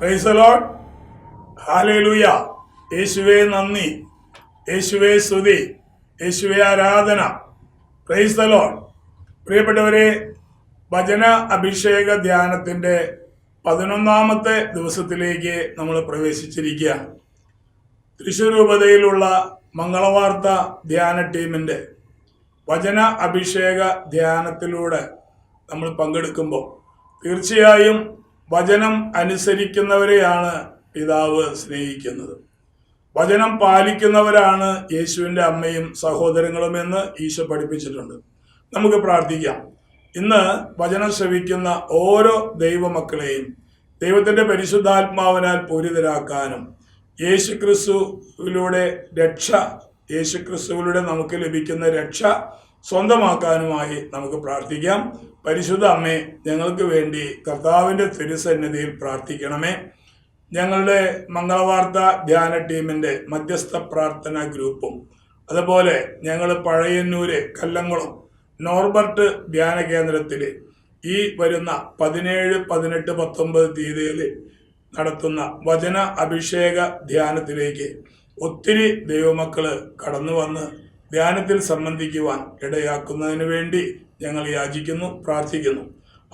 പ്രൈസലോൺ ഹാലലൂയ യേശുവേ നന്ദി. യേശുവേ സ്തുതി. യേശുവേ ആരാധന. പ്രൈസലോൺ പ്രിയപ്പെട്ടവരെ ഭജന അഭിഷേക ധ്യാനത്തിന്റെ പതിനൊന്നാമത്തെ ദിവസത്തിലേക്ക് നമ്മൾ പ്രവേശിച്ചിരിക്കുകയാണ് തൃശ്ശൂർ രൂപതയിലുള്ള മംഗളവാർത്ത ധ്യാന ടീമിന്റെ വചന അഭിഷേക ധ്യാനത്തിലൂടെ നമ്മൾ പങ്കെടുക്കുമ്പോൾ തീർച്ചയായും വചനം അനുസരിക്കുന്നവരെയാണ് പിതാവ് സ്നേഹിക്കുന്നത്. വചനം പാലിക്കുന്നവരാണ് യേശുവിന്റെ അമ്മയും സഹോദരങ്ങളും എന്ന് ഈശോ പഠിപ്പിച്ചിട്ടുണ്ട്. നമുക്ക് പ്രാർത്ഥിക്കാം. ഇന്ന് വചനം ശ്രവിക്കുന്ന ഓരോ ദൈവമക്കളെയും ദൈവത്തിന്റെ പരിശുദ്ധാത്മാവിനാൽ പൂരിതരാക്കാനും യേശുക്രിസ്തുവിലൂടെ രക്ഷ യേശുക്രിസ്തുവിലൂടെ നമുക്ക് ലഭിക്കുന്ന രക്ഷ സ്വന്തമാക്കാനുമായി നമുക്ക് പ്രാർത്ഥിക്കാം. പരിശുദ്ധ അമ്മേ ഞങ്ങൾക്ക് വേണ്ടി കർത്താവിന്റെ തിരുസന്നിധിയിൽ പ്രാർത്ഥിക്കണമേ. ഞങ്ങളുടെ മംഗളവാർത്ത ധ്യാന ടീമിന്റെ മധ്യസ്ഥ പ്രാർത്ഥന ഗ്രൂപ്പും അതുപോലെ ഞങ്ങൾ പഴയന്നൂര് കല്ലങ്ങളും നോർബർട്ട് ധ്യാന കേന്ദ്രത്തിൽ ഈ വരുന്ന പതിനേഴ് പതിനെട്ട് പത്തൊമ്പത് തീയതിയിൽ നടത്തുന്ന വചന അഭിഷേക ധ്യാനത്തിലേക്ക് ഒത്തിരി ദൈവമക്കൾ കടന്നു വന്ന് ധ്യാനത്തിൽ സംബന്ധിക്കുവാൻ ഇടയാക്കുന്നതിന് വേണ്ടി ഞങ്ങൾ യാചിക്കുന്നു പ്രാർത്ഥിക്കുന്നു.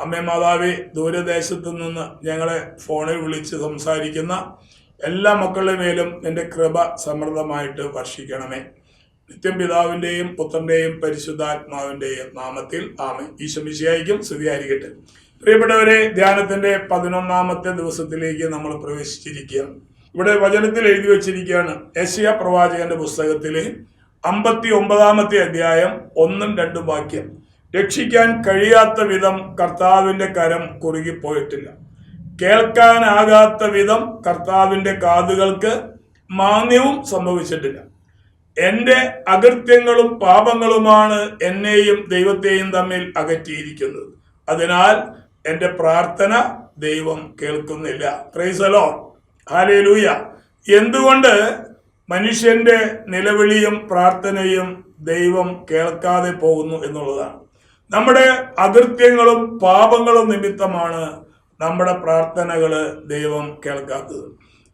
അമ്മേ മാതാവെ ദൂരദേശത്തു നിന്ന് ഞങ്ങളെ ഫോണിൽ വിളിച്ച് സംസാരിക്കുന്ന എല്ലാ മക്കളുടെ മേലും നിന്റെ കൃപ സമൃദ്ധമായിട്ട് വർഷിക്കണമേ. നിത്യം പിതാവിന്റെയും പുത്രന്റെയും പരിശുദ്ധാത്മാവിന്റെയും നാമത്തിൽ ആമേ ഈശമിശിയായിരിക്കും സ്തുതിയായിരിക്കട്ടെ. പ്രിയപ്പെട്ടവരെ ധ്യാനത്തിന്റെ പതിനൊന്നാമത്തെ ദിവസത്തിലേക്ക് നമ്മൾ പ്രവേശിച്ചിരിക്കുകയാണ്. ഇവിടെ വചനത്തിൽ എഴുതി വച്ചിരിക്കുകയാണ്. ഏഷ്യ പ്രവാചകന്റെ പുസ്തകത്തിലെ അമ്പത്തി ഒമ്പതാമത്തെ അധ്യായം ഒന്നും രണ്ടും വാക്യം. രക്ഷിക്കാൻ കഴിയാത്ത വിധം കർത്താവിന്റെ കരം കുറുകിപ്പോയിട്ടില്ല. കേൾക്കാനാകാത്ത വിധം കർത്താവിന്റെ കാതുകൾക്ക് മാന്യവും സംഭവിച്ചിട്ടില്ല. എന്റെ അകൃത്യങ്ങളും പാപങ്ങളുമാണ് എന്നെയും ദൈവത്തെയും തമ്മിൽ അകറ്റിയിരിക്കുന്നത്. അതിനാൽ എന്റെ പ്രാർത്ഥന ദൈവം കേൾക്കുന്നില്ല. പ്രൈസലോ ഹാലേലൂയ എന്തുകൊണ്ട് മനുഷ്യന്റെ നിലവിളിയും പ്രാർത്ഥനയും ദൈവം കേൾക്കാതെ പോകുന്നു എന്നുള്ളതാണ്. നമ്മുടെ അകൃത്യങ്ങളും പാപങ്ങളും നിമിത്തമാണ് നമ്മുടെ പ്രാർത്ഥനകൾ ദൈവം കേൾക്കാത്തത്.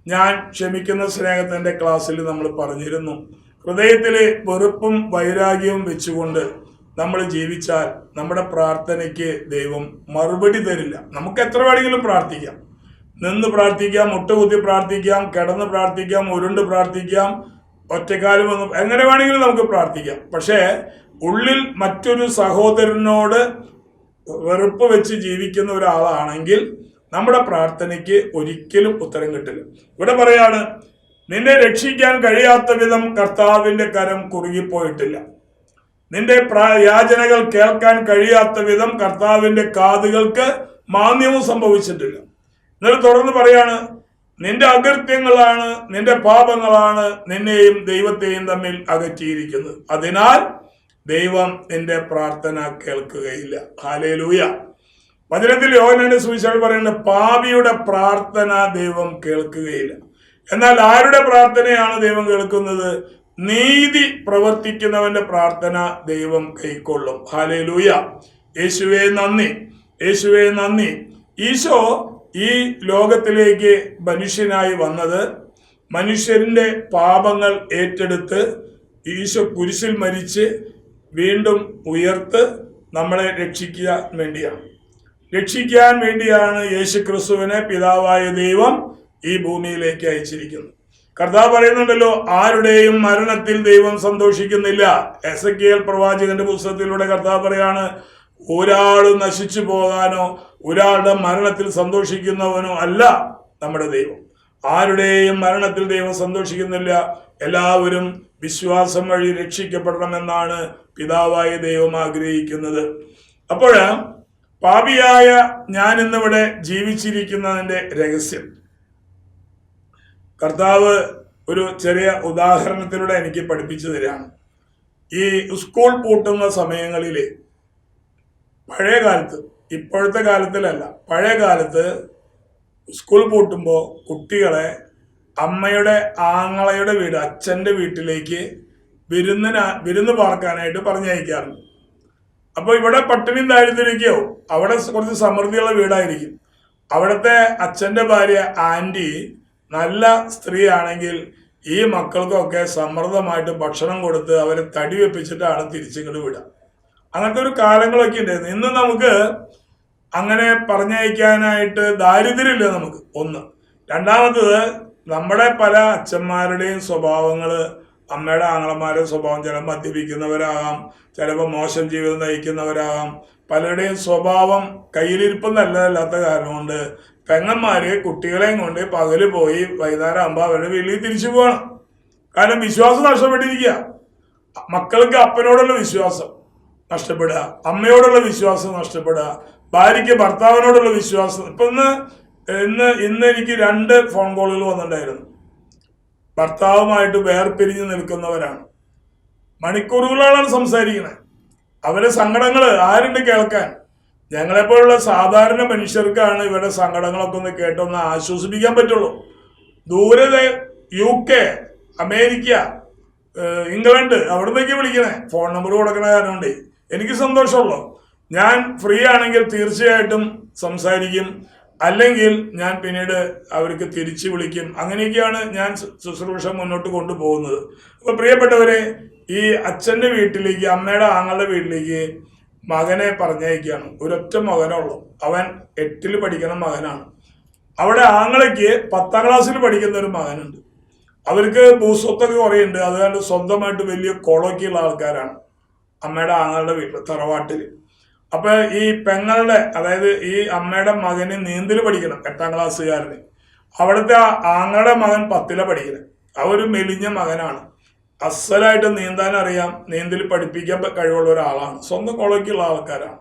ഞാൻ ക്ഷമിക്കുന്ന സ്നേഹത്തിന്റെ ക്ലാസ്സിൽ നമ്മൾ പറഞ്ഞിരുന്നു. ഹൃദയത്തിലെ വെറുപ്പും വൈരാഗ്യവും വെച്ചുകൊണ്ട് നമ്മൾ ജീവിച്ചാൽ നമ്മുടെ പ്രാർത്ഥനയ്ക്ക് ദൈവം മറുപടി തരില്ല. നമുക്ക് എത്ര വേണമെങ്കിലും പ്രാർത്ഥിക്കാം. നിന്ന് പ്രാർത്ഥിക്കാം മുട്ടുകുത്തി പ്രാർത്ഥിക്കാം കിടന്ന് പ്രാർത്ഥിക്കാം ഉരുണ്ട് പ്രാർത്ഥിക്കാം ഒറ്റക്കാലം ഒന്ന് എങ്ങനെ വേണമെങ്കിലും നമുക്ക് പ്രാർത്ഥിക്കാം. പക്ഷേ ഉള്ളിൽ മറ്റൊരു സഹോദരനോട് വെറുപ്പ് വെച്ച് ജീവിക്കുന്ന ഒരാളാണെങ്കിൽ നമ്മുടെ പ്രാർത്ഥനയ്ക്ക് ഒരിക്കലും ഉത്തരം കിട്ടില്ല. ഇവിടെ പറയാണ് നിന്നെ രക്ഷിക്കാൻ കഴിയാത്ത വിധം കർത്താവിന്റെ കരം കുറുകിപ്പോയിട്ടില്ല. നിന്റെ യാചനകൾ കേൾക്കാൻ കഴിയാത്ത വിധം കർത്താവിന്റെ കാതുകൾക്ക് മാന്യവും സംഭവിച്ചിട്ടില്ല. എന്നിട്ട് തുടർന്ന് പറയാണ് നിന്റെ അകൃത്യങ്ങളാണ് നിന്റെ പാപങ്ങളാണ് നിന്നെയും ദൈവത്തെയും തമ്മിൽ അകറ്റിയിരിക്കുന്നത്. അതിനാൽ ദൈവം നിന്റെ പ്രാർത്ഥന കേൾക്കുകയില്ല. ഹാലേലൂയ വചനത്തിൽ യോഹനന്റെ സുവിശേഷം പറയുന്നത് പാപിയുടെ പ്രാർത്ഥന ദൈവം കേൾക്കുകയില്ല. എന്നാൽ ആരുടെ പ്രാർത്ഥനയാണ് ദൈവം കേൾക്കുന്നത്? നീതി പ്രവർത്തിക്കുന്നവന്റെ പ്രാർത്ഥന ദൈവം കൈക്കൊള്ളും. ഹാലേലൂയ യേശുവേ നന്ദി. യേശുവേ നന്ദി. ഈശോ ഈ ലോകത്തിലേക്ക് മനുഷ്യനായി വന്നത് മനുഷ്യന്റെ പാപങ്ങൾ ഏറ്റെടുത്ത് ഈശോ കുരിശിൽ മരിച്ച് വീണ്ടും ഉയർത്ത് നമ്മളെ രക്ഷിക്കാൻ വേണ്ടിയാണ്. രക്ഷിക്കാൻ വേണ്ടിയാണ് യേശു ക്രിസ്തുവിനെ പിതാവായ ദൈവം ഈ ഭൂമിയിലേക്ക് അയച്ചിരിക്കുന്നത്. കർത്താവ് പറയുന്നുണ്ടല്ലോ ആരുടെയും മരണത്തിൽ ദൈവം സന്തോഷിക്കുന്നില്ല. എസ് കെ എൽ പ്രവാചകന്റെ പുസ്തകത്തിലൂടെ കർത്താവ് പറയാണ് ഒരാൾ നശിച്ചു പോകാനോ ഒരാളുടെ മരണത്തിൽ സന്തോഷിക്കുന്നവനോ അല്ല നമ്മുടെ ദൈവം. ആരുടെയും മരണത്തിൽ ദൈവം സന്തോഷിക്കുന്നില്ല. എല്ലാവരും വിശ്വാസം വഴി രക്ഷിക്കപ്പെടണമെന്നാണ് പിതാവായ ദൈവം ആഗ്രഹിക്കുന്നത്. അപ്പോൾ പാപിയായ ഞാൻ ഇന്നിവിടെ ജീവിച്ചിരിക്കുന്നതിന്റെ രഹസ്യം. കർത്താവ് ഒരു ചെറിയ ഉദാഹരണത്തിലൂടെ എനിക്ക് പഠിപ്പിച്ചു തരാണ് ഈ സ്കൂൾ പൂട്ടുന്ന സമയങ്ങളിൽ പഴയ കാലത്ത് ഇപ്പോഴത്തെ കാലത്തിലല്ല പഴയ കാലത്ത് സ്കൂൾ പൂട്ടുമ്പോൾ കുട്ടികളെ അമ്മയുടെ ആങ്ങളയുടെ വീട് അച്ഛന്റെ വീട്ടിലേക്ക് വിരുന്നിന് വിരുന്ന് പാർക്കാനായിട്ട് പറഞ്ഞയക്കാറുണ്ട്. അപ്പോൾ ഇവിടെ പട്ടിണിയും ദാരിദ്ര്യമൊക്കെയോ അവിടെ കുറച്ച് സമൃദ്ധിയുള്ള വീടായിരിക്കും. അവിടുത്തെ അച്ഛന്റെ ഭാര്യ ആന്റി നല്ല സ്ത്രീയാണെങ്കിൽ ഈ മക്കൾക്കൊക്കെ സമ്മർദ്ദമായിട്ട് ഭക്ഷണം കൊടുത്ത് അവരെ തടി വെപ്പിച്ചിട്ടാണ് തിരിച്ചിങ്ങോട്ട് വിടുക. അങ്ങനത്തെ ഒരു കാലങ്ങളൊക്കെ ഉണ്ടായിരുന്നു. ഇന്ന് നമുക്ക് അങ്ങനെ പറഞ്ഞയക്കാനായിട്ട് ദാരിദ്ര്യമില്ല നമുക്ക്. ഒന്ന്. രണ്ടാമത്തത് നമ്മുടെ പല അച്ഛന്മാരുടെയും സ്വഭാവങ്ങൾ അമ്മയുടെ ആങ്ങളമാരുടെ സ്വഭാവം ചില മദ്യപിക്കുന്നവരാകാം ചിലപ്പോൾ മോശം ജീവിതം നയിക്കുന്നവരാകാം. പലരുടെയും സ്വഭാവം കയ്യിലിരിപ്പം നല്ലതല്ലാത്ത കാരണം കൊണ്ട് പെങ്ങന്മാര് കുട്ടികളെയും കൊണ്ട് പകൽ പോയി വൈകുന്നേരം ആകുമ്പോൾ അവരുടെ വീട്ടിൽ തിരിച്ചു പോകണം. കാരണം വിശ്വാസം നഷ്ടപ്പെട്ടിരിക്കുക. മക്കൾക്ക് അപ്പനോടുള്ള വിശ്വാസം. നഷ്ടപ്പെടുക. അമ്മയോടുള്ള വിശ്വാസം നഷ്ടപ്പെടുക. ഭാര്യയ്ക്ക് ഭർത്താവിനോടുള്ള വിശ്വാസം. ഇപ്പൊ ഇന്ന് ഇന്ന് ഇന്ന് എനിക്ക് രണ്ട് ഫോൺ കോളുകൾ വന്നിട്ടുണ്ടായിരുന്നു. ഭർത്താവുമായിട്ട് വേർപിരിഞ്ഞ് നിൽക്കുന്നവരാണ്. മണിക്കൂറുകളാണ് സംസാരിക്കുന്നത്. അവരെ സങ്കടങ്ങൾ ആരുണ്ട് കേൾക്കാൻ? ഞങ്ങളെപ്പോലുള്ള സാധാരണ മനുഷ്യർക്കാണ് ഇവരുടെ സങ്കടങ്ങളൊക്കെ ഒന്ന് കേട്ടൊന്ന് ആശ്വസിപ്പിക്കാൻ പറ്റുള്ളൂ. ദൂരെ യു കെ അമേരിക്ക ഇംഗ്ലണ്ട് അവിടെ നിന്നൊക്കെ വിളിക്കണേ. ഫോൺ നമ്പർ കൊടുക്കണ കാരണം എനിക്ക് സന്തോഷമുള്ളൂ. ഞാൻ ഫ്രീ ആണെങ്കിൽ തീർച്ചയായിട്ടും സംസാരിക്കും. അല്ലെങ്കിൽ ഞാൻ പിന്നീട് അവർക്ക് തിരിച്ചു വിളിക്കും. അങ്ങനെയൊക്കെയാണ് ഞാൻ ശുശ്രൂഷ മുന്നോട്ട് കൊണ്ടുപോകുന്നത്. അപ്പോൾ പ്രിയപ്പെട്ടവരെ ഈ അച്ഛന്റെ വീട്ടിലേക്ക് അമ്മയുടെ ആങ്ങളുടെ വീട്ടിലേക്ക് മകനെ പറഞ്ഞയക്കുകയാണ്. ഒരൊറ്റ മകനുള്ളൂ അവൻ എട്ടിൽ പഠിക്കുന്ന മകനാണ്. അവിടെ ആങ്ങളയ്ക്ക് പത്താം ക്ലാസ്സിൽ പഠിക്കുന്ന ഒരു മകനുണ്ട്. അവർക്ക് ഭൂസ്വത്തൊക്കെ കുറേ ഉണ്ട് അതുകൊണ്ട് സ്വന്തമായിട്ട് വലിയ കുളമൊക്കെയുള്ള ആൾക്കാരാണ്. അമ്മയുടെ ആങ്ങളുടെ വീട്ടിൽ തറവാട്ടിൽ അപ്പൊ ഈ പെങ്ങളുടെ അതായത് ഈ അമ്മയുടെ മകന് നീന്തൽ പഠിക്കണം എട്ടാം ക്ലാസ്സുകാരന്. അവിടുത്തെ ആങ്ങളുടെ മകൻ പത്തിലെ പഠിക്കണം ആ ഒരു മെലിഞ്ഞ മകനാണ്. അസലായിട്ട് നീന്താൻ അറിയാം നീന്തൽ പഠിപ്പിക്കാൻ കഴിവുള്ള ഒരാളാണ്. സ്വന്തം കുളയ്ക്കുള്ള ആൾക്കാരാണ്.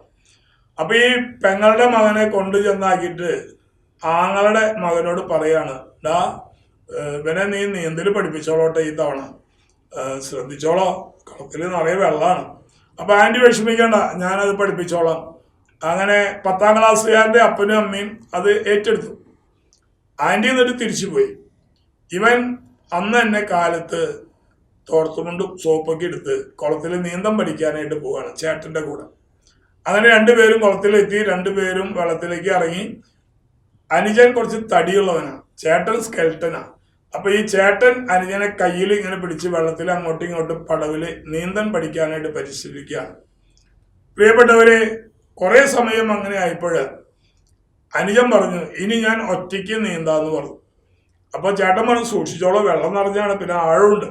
അപ്പൊ ഈ പെങ്ങളുടെ മകനെ കൊണ്ടു ചെന്നാക്കിയിട്ട് ആങ്ങളുടെ മകനോട് പറയാണ് ഡാ ഇവനെ നീ നീന്തൽ പഠിപ്പിച്ചോളോട്ടെ ഈ തവണ. ശ്രദ്ധിച്ചോളോ. കുളത്തിൽ നിറയെ വെള്ളമാണ്. അപ്പൊ ആന്റി വിഷമിക്കണ്ട ഞാനത് പഠിപ്പിച്ചോളാം. അങ്ങനെ പത്താം ക്ലാസ്സുകാരന്റെ അപ്പനും അമ്മയും അത് ഏറ്റെടുത്തു. ആന്റി എന്നിട്ട് തിരിച്ചുപോയി. ഇവൻ അന്ന് തന്നെ കാലത്ത് തോർത്തുമുണ്ടും സോപ്പൊക്കെ എടുത്ത് കുളത്തിൽ നീന്തം പഠിക്കാനായിട്ട് പോവാണ് ചേട്ടന്റെ കൂടെ. അങ്ങനെ രണ്ടുപേരും കുളത്തിലെത്തി രണ്ടുപേരും വെള്ളത്തിലേക്ക് ഇറങ്ങി. അനുജൻ കുറച്ച് തടിയുള്ളവനാണ് ചേട്ടൻ സ്കെൽട്ടനാണ് അപ്പൊ ഈ ചേട്ടൻ അനുജനെ കയ്യിൽ ഇങ്ങനെ പിടിച്ച് വെള്ളത്തിൽ അങ്ങോട്ടും ഇങ്ങോട്ടും പടവിൽ നീന്തൻ പഠിക്കാനായിട്ട് പരിശീലിക്കുകയാണ്. പ്രിയപ്പെട്ടവരെ കുറെ സമയം അങ്ങനെ ആയപ്പോഴ് അനുജൻ പറഞ്ഞു ഇനി ഞാൻ ഒറ്റയ്ക്ക് നീന്താന്ന് പറഞ്ഞു. അപ്പൊ ചേട്ടൻ പറഞ്ഞു സൂക്ഷിച്ചോളൂ വെള്ളം നിറഞ്ഞാണ് പിന്നെ ആഴമുണ്ട്.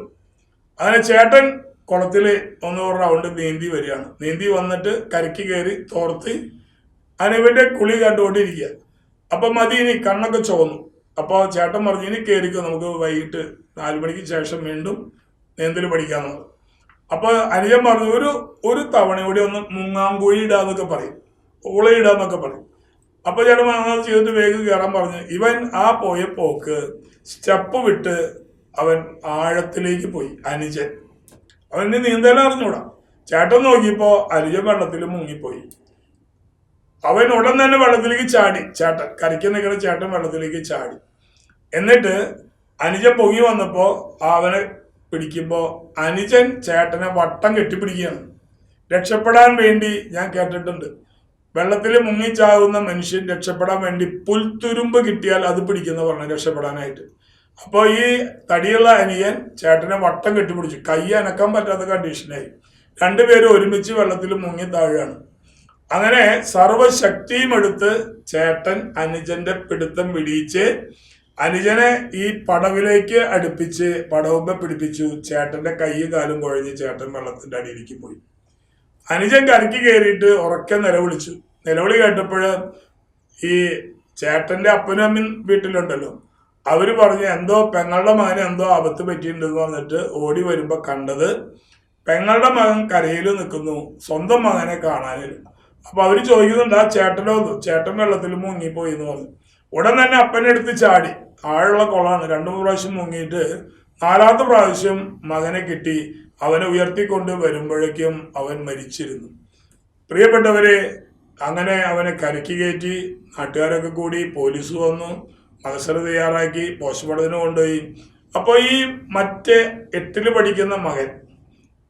അങ്ങനെ ചേട്ടൻ കുളത്തിൽ ഒന്ന് റൗണ്ട് നീന്തി വരികയാണ്. നീന്തി വന്നിട്ട് കരയ്ക്ക് കയറി തോർത്ത് അനുവിന്റെ കുളി കണ്ടുകൊണ്ടിരിക്കുക. അപ്പൊ മതി ഇനി കണ്ണൊക്കെ ചുവന്നു. അപ്പോൾ ചേട്ടൻ പറഞ്ഞു ഇനി കയറിക്കോ നമുക്ക് വൈകിട്ട് നാല് മണിക്ക് ശേഷം വീണ്ടും നീന്തൽ പഠിക്കാന്ന് പറഞ്ഞു അപ്പൊ അനുജൻ പറഞ്ഞു ഒരു ഒരു തവണ കൂടി ഒന്ന് മുങ്ങാങ്കുഴി ഇടാന്നൊക്കെ പറയും ഊളയിടാന്നൊക്കെ പറയും. അപ്പോൾ ചേട്ടൻ അങ്ങനെ ചെയ്തിട്ട് വേഗം കയറാൻ പറഞ്ഞു. ഇവൻ ആ പോയ പോക്ക് സ്റ്റെപ്പ് വിട്ട് അവൻ ആഴത്തിലേക്ക് പോയി അനുജൻ. അവന് നീന്തൽ അറിഞ്ഞൂടാ. ചേട്ടൻ നോക്കിയപ്പോൾ അനുജൻ വെള്ളത്തിൽ മുങ്ങിപ്പോയി. അവൻ ഉടൻ തന്നെ വെള്ളത്തിലേക്ക് ചാടി. ചേട്ടൻ കരയ്ക്ക് നിൽക്കുന്ന ചേട്ടൻ വെള്ളത്തിലേക്ക് ചാടി. എന്നിട്ട് അനുജൻ പൊങ്ങി വന്നപ്പോ അവനെ പിടിക്കുമ്പോ അനുജൻ ചേട്ടനെ വട്ടം കെട്ടിപ്പിടിക്കുകയാണ്. രക്ഷപ്പെടാൻ വേണ്ടി ഞാൻ കേട്ടിട്ടുണ്ട്. വെള്ളത്തിൽ മുങ്ങിച്ചാകുന്ന മനുഷ്യൻ രക്ഷപ്പെടാൻ വേണ്ടി പുൽത്തുരുമ്പ് കിട്ടിയാൽ അത് പിടിക്കുന്ന പറഞ്ഞു രക്ഷപ്പെടാനായിട്ട്. അപ്പോൾ ഈ തടിയുള്ള അനിയൻ ചേട്ടനെ വട്ടം കെട്ടിപ്പിടിച്ചു. കൈ അനക്കാൻ പറ്റാത്ത കണ്ടീഷനായി രണ്ടുപേരും ഒരുമിച്ച് വെള്ളത്തിൽ മുങ്ങി താഴുകയാണ്. അങ്ങനെ സർവശക്തിയും എടുത്ത് ചേട്ടൻ അനുജന്റെ പിടുത്തം പിടിയിച്ച് അനുജനെ ഈ പടവിലേക്ക് അടുപ്പിച്ച് പടവുമ്പ പിടിപ്പിച്ചു ചേട്ടന്റെ കൈയും കാലും കുഴഞ്ഞ് ചേട്ടൻ വെള്ളത്തിന്റെ അടിയിലേക്ക് പോയി. അനുജൻ കരയ്ക്ക് കയറിയിട്ട് ഉറക്കെ നിലവിളിച്ചു. നിലവിളി കേട്ടപ്പോഴ് ഈ ചേട്ടന്റെ അപ്പനും അമ്മയും വീട്ടിലുണ്ടല്ലോ. അവർ പറഞ്ഞു എന്തോ പെങ്ങളുടെ മകന് എന്തോ ആപത്ത് പറ്റിയിട്ടുണ്ടെന്ന് പറഞ്ഞിട്ട് ഓടി വരുമ്പോ കണ്ടത് പെങ്ങളുടെ മകൻ കരയിൽ നിൽക്കുന്നു സ്വന്തം മകനെ കാണാനില്ല. അപ്പൊ അവർ ചോദിക്കുന്നുണ്ട് ആ ചേട്ടനോ? ചേട്ടൻ വെള്ളത്തിൽ മുങ്ങിപ്പോയി എന്ന് പറഞ്ഞു. ഉടൻ തന്നെ അപ്പനെടുത്ത് ചാടി. ആഴമുള്ള കുളമാണ് രണ്ടു മൂന്ന് പ്രാവശ്യം മുങ്ങിയിട്ട് നാലാമത്തെ പ്രാവശ്യം മകനെ കിട്ടി. അവനെ ഉയർത്തിക്കൊണ്ട് വരുമ്പോഴേക്കും അവൻ മരിച്ചിരുന്നു. പ്രിയപ്പെട്ടവരെ അങ്ങനെ അവനെ കരക്കി കയറ്റി നാട്ടുകാരൊക്കെ കൂടി പോലീസ് വന്നു. മത്സരം തയ്യാറാക്കി പോസ്റ്റ്മോർട്ടത്തിന് കൊണ്ടുപോയി. അപ്പോൾ ഈ മറ്റേ എട്ടിൽ പഠിക്കുന്ന മകൻ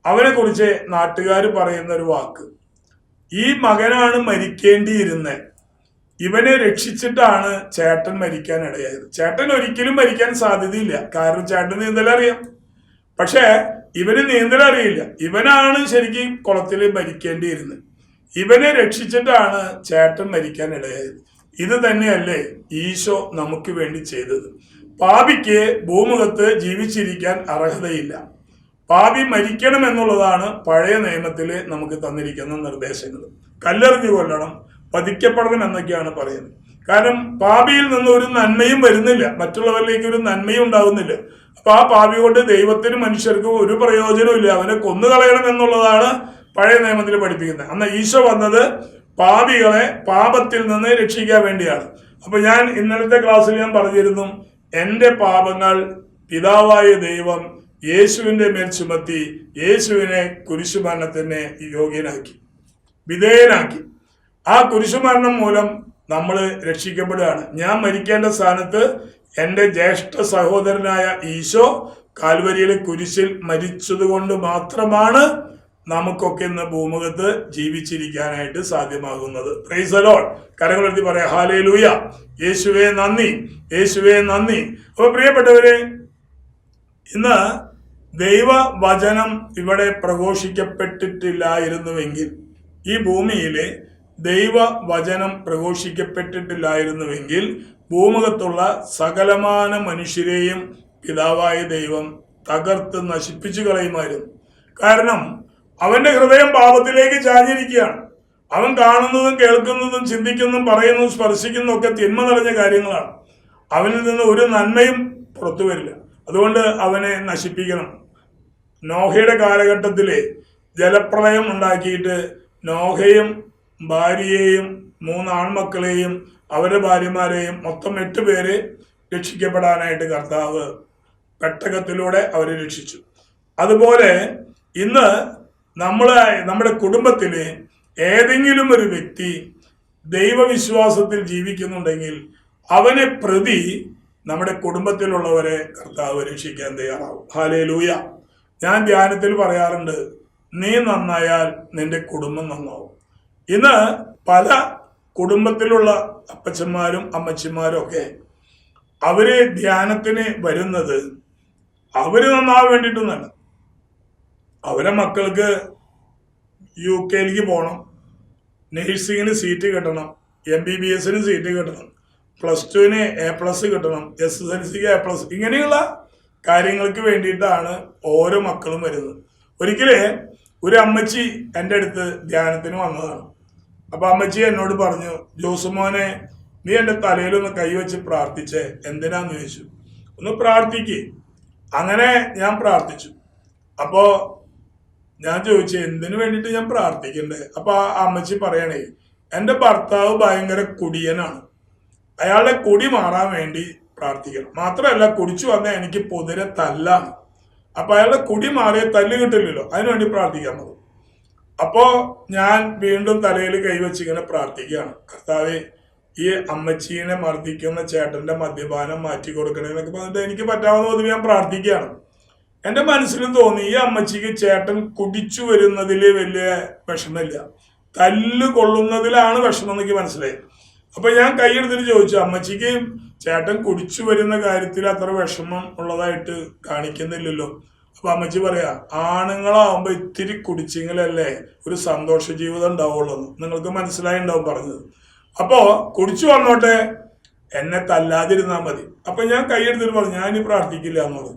അവനെ കുറിച്ച് നാട്ടുകാർ പറയുന്ന ഒരു വാക്ക്. ഈ മകനാണ് മരിക്കേണ്ടിയിരുന്നത് ഇവനെ രക്ഷിച്ചിട്ടാണ് ചേട്ടൻ മരിക്കാൻ ഇടയായത് ചേട്ടൻ ഒരിക്കലും മരിക്കാൻ സാധ്യതയില്ല. കാരണം ചേട്ടൻ നീന്തൽ അറിയാം. പക്ഷേ ഇവന് നീന്തൽ അറിയില്ല. ഇവനാണ് ശരിക്കും കുളത്തിൽ മരിക്കേണ്ടിയിരുന്നത്. ഇവനെ രക്ഷിച്ചിട്ടാണ് ചേട്ടൻ മരിക്കാൻ ഇടയായത് ഇത് തന്നെയല്ലേ ഈശോ നമുക്ക് വേണ്ടി ചെയ്തത്. പാപിക്ക് ഭൂമുഖത്ത് ജീവിച്ചിരിക്കാൻ അർഹതയില്ല. പാപി മരിക്കണം എന്നുള്ളതാണ് പഴയ നിയമത്തിൽ നമുക്ക് തന്നിരിക്കുന്ന നിർദ്ദേശങ്ങൾ കല്ലെറിഞ്ഞു കൊല്ലണം. പതിക്കപ്പെടണം എന്നൊക്കെയാണ് പറയുന്നത്. കാരണം പാപിയിൽ നിന്ന് ഒരു നന്മയും വരുന്നില്ല. മറ്റുള്ളവരിലേക്ക് ഒരു നന്മയും ഉണ്ടാകുന്നില്ല അപ്പൊ ആ പാപി കൊണ്ട് ദൈവത്തിനും മനുഷ്യർക്കും ഒരു പ്രയോജനവും ഇല്ല. അവനെ കൊന്നുകളയണം എന്നുള്ളതാണ് പഴയ നിയമത്തിൽ പഠിപ്പിക്കുന്നത്. അന്ന് ഈശോ വന്നത് പാപികളെ പാപത്തിൽ നിന്ന് രക്ഷിക്കാൻ വേണ്ടിയാണ്. അപ്പൊ ഞാൻ ഇന്നലത്തെ ക്ലാസ്സിൽ ഞാൻ പറഞ്ഞിരുന്നു എന്റെ പാപങ്ങൾ പിതാവായ ദൈവം യേശുവിന്റെ മേൽ ചുമത്തി യേശുവിനെ കുരിശുമരണത്തിന് യോഗ്യനാക്കി വിധേയനാക്കി. ആ കുരിശുമരണം മൂലം നമ്മൾ രക്ഷിക്കപ്പെടുകയാണ്. ഞാൻ മരിക്കേണ്ട സ്ഥാനത്ത് എന്റെ ജ്യേഷ്ഠ സഹോദരനായ ഈശോ കാൽവരിയിലെ കുരിശിൽ മരിച്ചതുകൊണ്ട് മാത്രമാണ് നമുക്കൊക്കെ ഇന്ന് ഭൂമുഖത്ത് ജീവിച്ചിരിക്കാനായിട്ട് സാധ്യമാകുന്നത്. പ്രൈസലോൾ കരങ്ങളെടുത്തി പറയാം. ഹാലേ ലൂയ യേശുവേ നന്ദി. യേശുവേ നന്ദി. അപ്പൊ പ്രിയപ്പെട്ടവരെ ഇന്ന് ദൈവവചനം ഇവിടെ പ്രഘോഷിക്കപ്പെട്ടിട്ടില്ലായിരുന്നുവെങ്കിൽ ഈ ഭൂമിയിലെ ദൈവവചനം പ്രഘോഷിക്കപ്പെട്ടിട്ടില്ലായിരുന്നുവെങ്കിൽ ഭൂമുഖത്തുള്ള സകലമാന മനുഷ്യരെയും പിതാവായ ദൈവം തകർത്ത് നശിപ്പിച്ചു കളയുമായിരുന്നു. കാരണം അവന്റെ ഹൃദയം പാപത്തിലേക്ക് ചാഞ്ഞിരിക്കുകയാണ്. അവൻ കാണുന്നതും കേൾക്കുന്നതും ചിന്തിക്കുന്നതും പറയുന്നതും സ്പർശിക്കുന്നതും ഒക്കെ തിന്മ നിറഞ്ഞ കാര്യങ്ങളാണ്. അവനിൽ നിന്ന് ഒരു നന്മയും പുറത്തു വരില്ല. അതുകൊണ്ട് അവനെ നശിപ്പിക്കണം. നോഹയുടെ കാലഘട്ടത്തിലെ ജലപ്രളയം ഉണ്ടാക്കിയിട്ട് നോഹയും ഭാര്യയെയും മൂന്ന് ആൺമക്കളെയും അവരുടെ ഭാര്യമാരെയും മൊത്തം എട്ട് പേരെ രക്ഷിക്കപ്പെടാനായിട്ട് കർത്താവ് പെട്ടകത്തിലൂടെ അവരെ രക്ഷിച്ചു. അതുപോലെ ഇന്ന് നമ്മളെ നമ്മുടെ കുടുംബത്തിൽ ഏതെങ്കിലും ഒരു വ്യക്തി ദൈവവിശ്വാസത്തിൽ ജീവിക്കുന്നുണ്ടെങ്കിൽ അവനെ പ്രതി നമ്മുടെ കുടുംബത്തിലുള്ളവരെ കർത്താവ് രക്ഷിക്കാൻ തയ്യാറാവും ഹാലേ ലൂയ ഞാൻ ധ്യാനത്തിൽ പറയാറുണ്ട് നീ നന്നായാൽ നിന്റെ കുടുംബം നന്നാവും. ഇന്ന് പല കുടുംബത്തിലുള്ള അപ്പച്ചന്മാരും അമ്മച്ചിമാരും ഒക്കെ അവർ ധ്യാനത്തിന് വരുന്നത് അവർ നന്നാവാൻ വേണ്ടിയിട്ടൊന്നല്ല അവരെ മക്കൾക്ക് യു കെയിലേക്ക് പോകണം. നേഴ്സിങ്ങിന് സീറ്റ് കിട്ടണം. എം ബി ബി എസിന് സീറ്റ് കിട്ടണം. പ്ലസ് ടുവിന് എ പ്ലസ് കിട്ടണം. എസ് എസ് എൽ സിക്ക് എ പ്ലസ് ഇങ്ങനെയുള്ള കാര്യങ്ങൾക്ക് വേണ്ടിയിട്ടാണ് ഓരോ മക്കളും വരുന്നത്. ഒരിക്കലേ ഒരു അമ്മച്ചി എന്റെ അടുത്ത് ധ്യാനത്തിന് വന്നതാണ്. അപ്പൊ അമ്മച്ചി എന്നോട് പറഞ്ഞു ജോസുമോനെ നീ എന്റെ തലയിലൊന്ന് കൈവച്ച് പ്രാർത്ഥിച്ചേ എന്തിനാന്ന് ചോദിച്ചു. ഒന്ന് പ്രാർത്ഥിക്ക്. അങ്ങനെ ഞാൻ പ്രാർത്ഥിച്ചു. അപ്പോ ഞാൻ ചോദിച്ചു എന്തിനു വേണ്ടിയിട്ട് ഞാൻ പ്രാർത്ഥിക്കണ്ടേ? അപ്പൊ ആ അമ്മച്ചി പറയണേ എന്റെ ഭർത്താവ് ഭയങ്കര കുടിയനാണ്. അയാളുടെ കുടി മാറാൻ വേണ്ടി പ്രാർത്ഥിക്കണം. മാത്രമല്ല കുടിച്ചു വന്ന എനിക്ക് പൊതിരെ തല്ലാണ്. അപ്പൊ അയാളുടെ കുടി മാറിയ തല്ല് കിട്ടില്ലല്ലോ അതിനുവേണ്ടി പ്രാർത്ഥിക്കാൻ മതി അപ്പോ ഞാൻ വീണ്ടും തലയിൽ കൈവച്ച് ഇങ്ങനെ പ്രാർത്ഥിക്കുകയാണ്. കർത്താവെ ഈ അമ്മച്ചീനെ മർദ്ദിക്കുന്ന ചേട്ടന്റെ മദ്യപാനം മാറ്റി കൊടുക്കണേ എന്നൊക്കെ പറഞ്ഞിട്ട് എനിക്ക് പറ്റാവുന്ന പൊതുവെ ഞാൻ പ്രാർത്ഥിക്കുകയാണ്. എന്റെ മനസ്സിലും തോന്നി ഈ അമ്മച്ചിക്ക് ചേട്ടൻ കുടിച്ചു വരുന്നതിൽ വലിയ വിഷമമില്ല. തല്ല് കൊള്ളുന്നതിലാണ് വിഷമം എന്നൊക്കെ മനസ്സിലായി. അപ്പൊ ഞാൻ കൈയെടുത്തിട്ട് ചോദിച്ചു അമ്മച്ചിക്ക് ചേട്ടൻ കുടിച്ചു വരുന്ന കാര്യത്തിൽ അത്ര വിഷമം ഉള്ളതായിട്ട് കാണിക്കുന്നില്ലല്ലോ. അപ്പൊ അമ്മച്ചി പറയാ ആണുങ്ങളാവുമ്പോ ഇത്തിരി കുടിച്ചെങ്കിലല്ലേ ഒരു സന്തോഷ ജീവിതം ഉണ്ടാവുള്ളൂ. നിങ്ങൾക്ക് മനസ്സിലായി ഉണ്ടാവും പറഞ്ഞത്. അപ്പോ കുടിച്ചു വന്നോട്ടെ എന്നെ തല്ലാതിരുന്നാ മതി. അപ്പൊ ഞാൻ കൈയെടുത്തിട്ട് പറഞ്ഞു ഞാൻ ഇനി പ്രാർത്ഥിക്കില്ല എന്നോട്.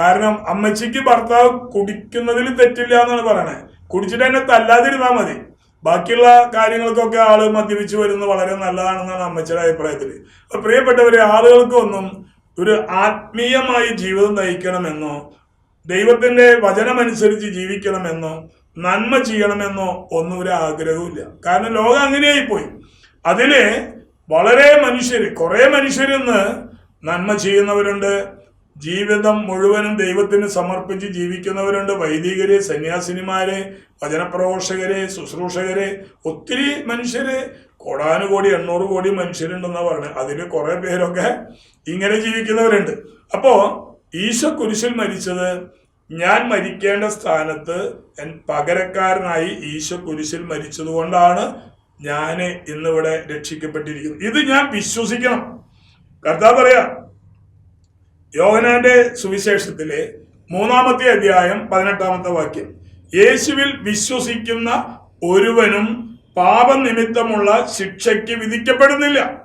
കാരണം അമ്മച്ചിക്ക് ഭർത്താവ് കുടിക്കുന്നതിൽ തെറ്റില്ല എന്നാണ് പറയണേ. കുടിച്ചിട്ട് എന്നെ തല്ലാതിരുന്നാ മതി. ബാക്കിയുള്ള കാര്യങ്ങൾക്കൊക്കെ ആൾ മദ്യപിച്ച് വരുന്നത് വളരെ നല്ലതാണെന്നാണ് അമ്മച്ചിയുടെ അഭിപ്രായത്തിൽ. അപ്പൊ പ്രിയപ്പെട്ടവരെ ആളുകൾക്കൊന്നും ഒരു ആത്മീയമായി ജീവിതം നയിക്കണമെന്നോ ദൈവത്തിന്റെ വചനമനുസരിച്ച് ജീവിക്കണമെന്നോ നന്മ ചെയ്യണമെന്നോ ഒന്നും ഒരു ആഗ്രഹവുമില്ല. കാരണം ലോകം അങ്ങനെയായി പോയി അതിൽ വളരെ മനുഷ്യർ കുറേ മനുഷ്യരിന്ന് നന്മ ചെയ്യുന്നവരുണ്ട്. ജീവിതം മുഴുവനും ദൈവത്തിന് സമർപ്പിച്ച് ജീവിക്കുന്നവരുണ്ട്. വൈദികര് സന്യാസിനിമാര് വചനപ്രഘോഷകര് ശുശ്രൂഷകര് ഒത്തിരി മനുഷ്യര് കോടാനുകോടി എണ്ണൂറ് കോടി മനുഷ്യരുണ്ടെന്ന് പറയുന്നത് അതിൽ കുറേ പേരൊക്കെ ഇങ്ങനെ ജീവിക്കുന്നവരുണ്ട്. അപ്പോ ഈശോ കുരിശിൽ മരിച്ചത് ഞാൻ മരിക്കേണ്ട സ്ഥാനത്ത് എൻ പകരക്കാരനായി ഈശോ കുരിശിൽ മരിച്ചതുകൊണ്ടാണ് ഞാൻ ഇന്നിവിടെ രക്ഷിക്കപ്പെട്ടിരിക്കുന്നത്. ഇത് ഞാൻ വിശ്വസിക്കണം. കർത്താവ് പറയാ യോഹനാന്റെ സുവിശേഷത്തിലെ മൂന്നാമത്തെ അധ്യായം പതിനെട്ടാമത്തെ വാക്യം യേശുവിൽ വിശ്വസിക്കുന്ന ഒരുവനും പാപനിമിത്തമുള്ള ശിക്ഷയ്ക്ക് വിധിക്കപ്പെടുന്നില്ല.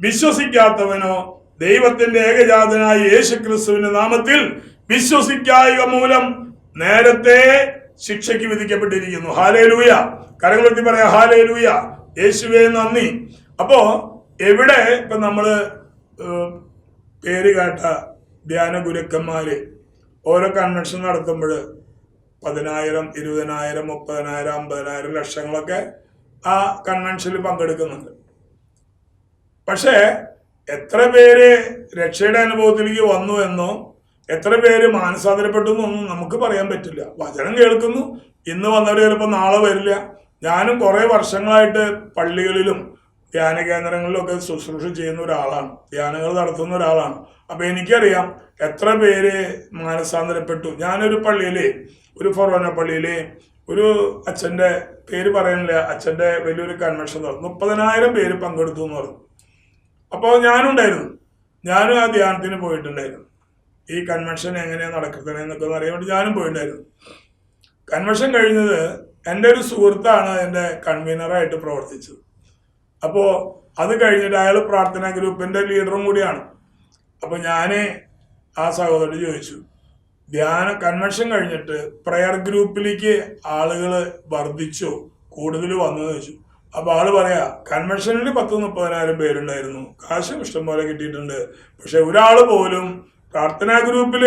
വിശ്വസിക്കാത്തവനോ ദൈവത്തിന്റെ ഏകജാതനായ യേശു ക്രിസ്തുവിന്റെ നാമത്തിൽ വിശ്വസിക്കായിക മൂലം നേരത്തെ ശിക്ഷയ്ക്ക് വിധിക്കപ്പെട്ടിരിക്കുന്നു. ഹാലേ ലൂയ കരങ്ങളെത്തി പറയാ ഹാലേലൂയ. യേശുവേ നന്ദി. അപ്പോ എവിടെ ഇപ്പൊ നമ്മൾ പേര് കേട്ട ധ്യാന ഗുരുക്കന്മാര് ഓരോ കൺവെൻഷൻ നടത്തുമ്പോൾ പതിനായിരം ഇരുപതിനായിരം മുപ്പതിനായിരം അമ്പതിനായിരം ലക്ഷങ്ങളൊക്കെ ആ കൺവെൻഷനിൽ പങ്കെടുക്കുന്നുണ്ട്. പക്ഷേ എത്ര പേര് രക്ഷയുടെ അനുഭവത്തിലേക്ക് വന്നു എന്നോ എത്ര പേര് മാനസാന്തരപ്പെട്ടു എന്നൊന്നും നമുക്ക് പറയാൻ പറ്റില്ല. വചനം കേൾക്കുന്നു. ഇന്ന് വന്നവർ ചിലപ്പോൾ നാളെ വരില്ല. ഞാനും കുറേ വർഷങ്ങളായിട്ട് പള്ളികളിലും ധ്യാന കേന്ദ്രങ്ങളിലൊക്കെ ശുശ്രൂഷ ചെയ്യുന്ന ഒരാളാണ്. ധ്യാനങ്ങൾ നടത്തുന്ന ഒരാളാണ്. അപ്പൊ എനിക്കറിയാം എത്ര പേര് മാനസാന്തരപ്പെട്ടു. ഞാനൊരു പള്ളിയിലെ ഒരു ഫൊറോന പള്ളിയിലെ ഒരു അച്ഛന്റെ പേര് പറയുന്നില്ല അച്ഛന്റെ വലിയൊരു കൺവെൻഷൻ നടന്നു. മുപ്പതിനായിരം പേര് പങ്കെടുത്തു എന്ന് പറഞ്ഞു. അപ്പോൾ ഞാനുണ്ടായിരുന്നു. ഞാനും ആ ധ്യാനത്തിന് പോയിട്ടുണ്ടായിരുന്നു. ഈ കൺവെൻഷൻ എങ്ങനെയാണ് നടക്കുന്നത് എന്നൊക്കെ അറിയാൻ വേണ്ടി ഞാനും പോയിട്ടുണ്ടായിരുന്നു. കൺവെൻഷൻ കഴിഞ്ഞത് എന്റെ ഒരു സുഹൃത്താണ് എന്റെ കൺവീനറായിട്ട് പ്രവർത്തിച്ചത്. അപ്പോൾ അത് കഴിഞ്ഞിട്ട് അയാൾ പ്രാർത്ഥനാ ഗ്രൂപ്പിന്റെ ലീഡറും കൂടിയാണ്. അപ്പോൾ ഞാൻ ആ സഹോദരൻ ചോദിച്ചു ധ്യാന കൺവെൻഷൻ കഴിഞ്ഞിട്ട് പ്രയർ ഗ്രൂപ്പിലേക്ക് ആളുകൾ വർദ്ധിച്ചോ? കൂടുതൽ വന്നു ചോദിച്ചു. അപ്പോൾ ആൾ പറയാ കൺവെൻഷനിൽ പത്ത് മുപ്പതിനായിരം പേരുണ്ടായിരുന്നു. കാശും ഇഷ്ടംപോലെ കിട്ടിയിട്ടുണ്ട്. പക്ഷെ ഒരാൾ പോലും പ്രാർത്ഥനാ ഗ്രൂപ്പിൽ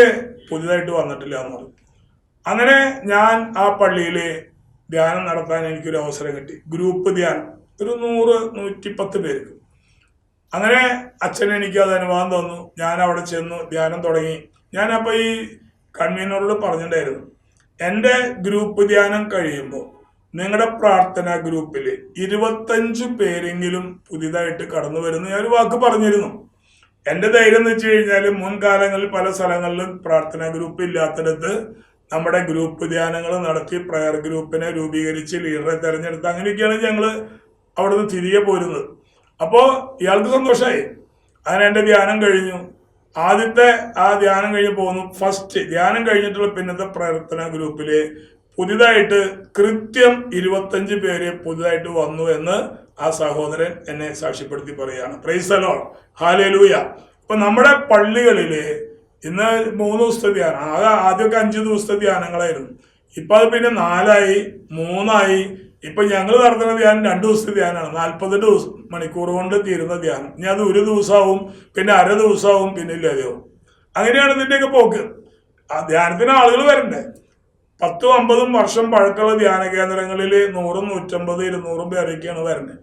പുതിയതായിട്ട് വന്നിട്ടില്ല എന്ന് പറഞ്ഞു. അങ്ങനെ ഞാൻ ആ പള്ളിയിൽ ധ്യാനം നടത്താൻ എനിക്കൊരു അവസരം കിട്ടി. ഗ്രൂപ്പ് ധ്യാനം. ഒരു നൂറ് നൂറ്റി പത്ത് പേർക്ക്. അങ്ങനെ അച്ഛൻ എനിക്ക് അത് അനുവാദം തന്നു. ഞാൻ അവിടെ ചെന്നു ധ്യാനം തുടങ്ങി. ഞാൻ ഞാനപ്പോൾ ഈ കൺവീനറോട് പറഞ്ഞിട്ടുണ്ടായിരുന്നു എന്റെ ഗ്രൂപ്പ് ധ്യാനം കഴിയുമ്പോൾ നിങ്ങളുടെ പ്രാർത്ഥന ഗ്രൂപ്പിൽ ഇരുപത്തഞ്ച് പേരെങ്കിലും പുതിയതായിട്ട് കടന്നു വരുന്ന. ഞാൻ ഒരു വാക്ക് പറഞ്ഞിരുന്നു. എന്റെ ധൈര്യം എന്ന് വെച്ച് കഴിഞ്ഞാൽ മുൻകാലങ്ങളിൽ പല സ്ഥലങ്ങളിലും പ്രാർത്ഥന ഗ്രൂപ്പ് ഇല്ലാത്തടത്ത് നമ്മുടെ ഗ്രൂപ്പ് ധ്യാനങ്ങൾ നടത്തി പ്രയർ ഗ്രൂപ്പിനെ രൂപീകരിച്ച് ലീഡറെ തെരഞ്ഞെടുത്ത് അങ്ങനെയൊക്കെയാണ് ഞങ്ങൾ അവിടുന്ന് തിരികെ പോരുന്നത്. അപ്പോൾ ഇയാൾക്ക് സന്തോഷമായി. അങ്ങനെ എന്റെ ധ്യാനം കഴിഞ്ഞു. ആദ്യത്തെ ആ ധ്യാനം കഴിഞ്ഞ് പോകുന്നു ഫസ്റ്റ് ധ്യാനം കഴിഞ്ഞിട്ടുള്ള പിന്നത്തെ പ്രവർത്തന ഗ്രൂപ്പിൽ പുതിയതായിട്ട് കൃത്യം ഇരുപത്തഞ്ച് പേര് പുതിയതായിട്ട് വന്നു എന്ന് ആ സഹോദരൻ എന്നെ സാക്ഷ്യപ്പെടുത്തി പറയുകയാണ്. പ്രൈസലോ ഹാലേലൂയ അപ്പൊ നമ്മുടെ പള്ളികളിൽ ഇന്ന് മൂന്ന് ദിവസത്തെ ധ്യാനം ആകെ ആദ്യമൊക്കെ അഞ്ച് ദിവസത്തെ ധ്യാനങ്ങളായിരുന്നു. ഇപ്പൊ അത് പിന്നെ നാലായി മൂന്നായി. ഇപ്പൊ ഞങ്ങൾ നടത്തുന്ന ധ്യാനം രണ്ട് ദിവസത്തെ ധ്യാനമാണ് നാൽപ്പത് ദിവസം മണിക്കൂർ കൊണ്ട് തീരുന്ന ധ്യാനം. ഇനി അത് ഒരു ദിവസമാവും പിന്നെ അര ദിവസമാവും പിന്നെ ഇല്ലാതെയാവും. അങ്ങനെയാണ് ഇതിന്റെയൊക്കെ പോക്ക്. ആ ധ്യാനത്തിന് ആളുകൾ വരണ്ടേ? പത്തും അമ്പതും വർഷം പഴക്കമുള്ള ധ്യാന കേന്ദ്രങ്ങളിൽ നൂറും നൂറ്റമ്പത് ഇരുന്നൂറും പേരൊക്കെയാണ് വരുന്നത്.